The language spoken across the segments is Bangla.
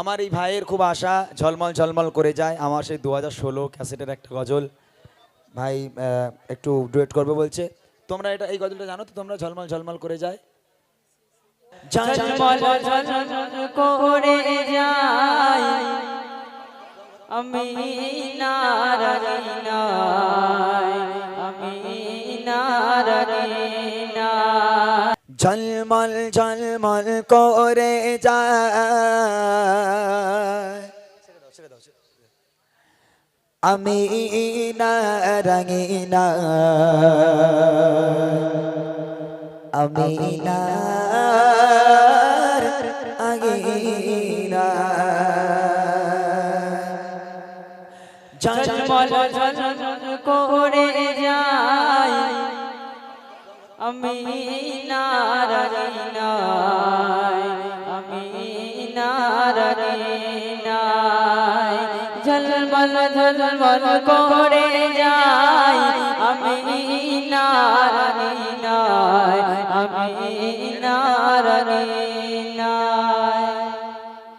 আমার এই ভাইয়ের খুব আশা ঝলমল ঝলমল করে যায় আমার সেই দু হাজার ষোলো ক্যাসেটের একটা গজল ভাই একটু ডুয়েট করবে বলছে তোমরা এটা এই গজলটা জানো তো তোমরা ঝলমল ঝলমল করে যায় আমি নারায়ণায় ঝলমল ঝলমল করে যায়। আমি না রঙিনা আমি না ঝলমল ঝলমল করে যাই আমি নারায়ণায় আমি নারায়ণায় ঝলমল ঝলমল করে যাই আমি নারায়ণায় আমি নারায়ণায়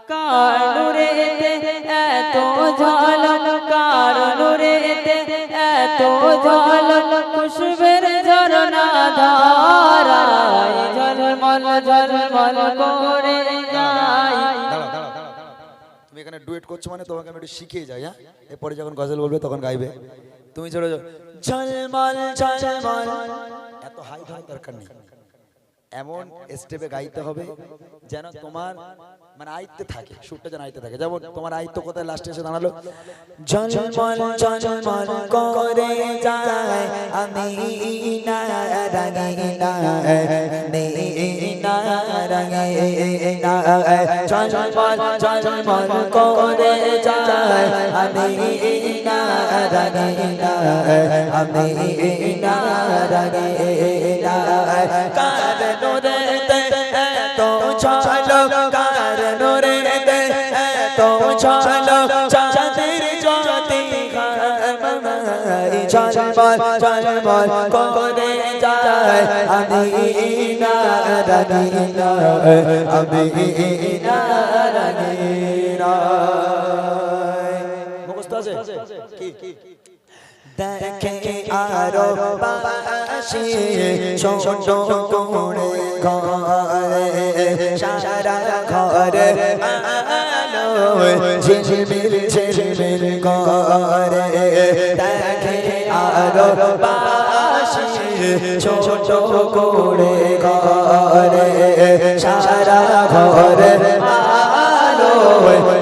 কানুরেতে এত ঝলক কানুরেতে এত ঝলক খুশবের ঝরনা ধারায় ঝলমল ঝলমল করে যায় তুমি এখানে ডুয়েট করছ মানে তোমাকে আমি একটু শিখিয়ে যাই হ্যাঁ? এরপরে যখন গজল বলবে তখন গাইবে। তুমি ঝলমল ঝলমল এত হাই হাই দরকার নেই। এমন স্টেপে গাইতে হবে যেন তোমার মানে আয়ত্তে থাকে, সুরটা যেন আয়ত্তে থাকে। যেমন তোমার আয়ত্ত কোথায়? লাস্টে এসে দাঁড়াল। ঝলমল ঝলমল করে যায় আমি আমি ঝলমল ঝলমল করে যায়? আমি না রঙিনা আমি মুখস্থ আছে? কি? দেখে আরও বাসি ছোট কোণে ঘরে, সারা ঘরে আলো ঝিলমিল আরও ছোট কোণে ঘরে, সারা ঘরে আলো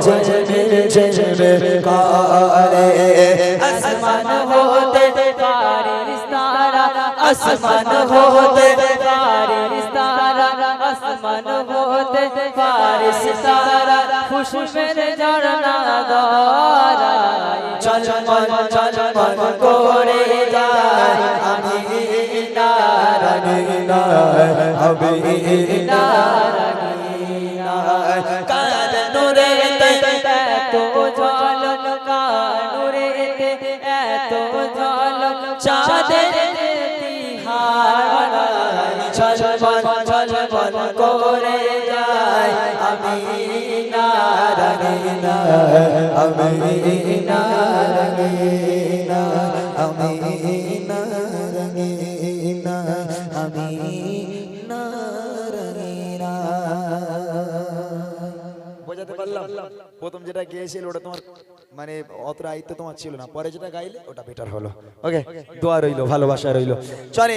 ঝিলমিল ঝিলমিল করে আসমান হতে পারিস তারা আসমান হতে পারিস তারা আসমান হতে পারিস তারা খুশবের ঝরনা দরায় ঝলমল ঝলমল করে যায় আমি নারায়ণ আমি নারায়ণ। কার নুরে এত ঝলক কানুরেতে এত ঝলক চাঁদের তিহারায় ঝলমল করে যায় আমি নারায়ণ আমি নারায়ণ আমি নারায়ণ। আমি বোঝাতে পারলাম? প্রথম যেটা গেয়েছিল ওটা তোমার মানে অতটা আয়ত্ত তোমার ছিল না। পরে যেটা গাইলে ওটা বেটার হলো। ওকে দোয়া রইল, ভালোবাসা রইল। চলে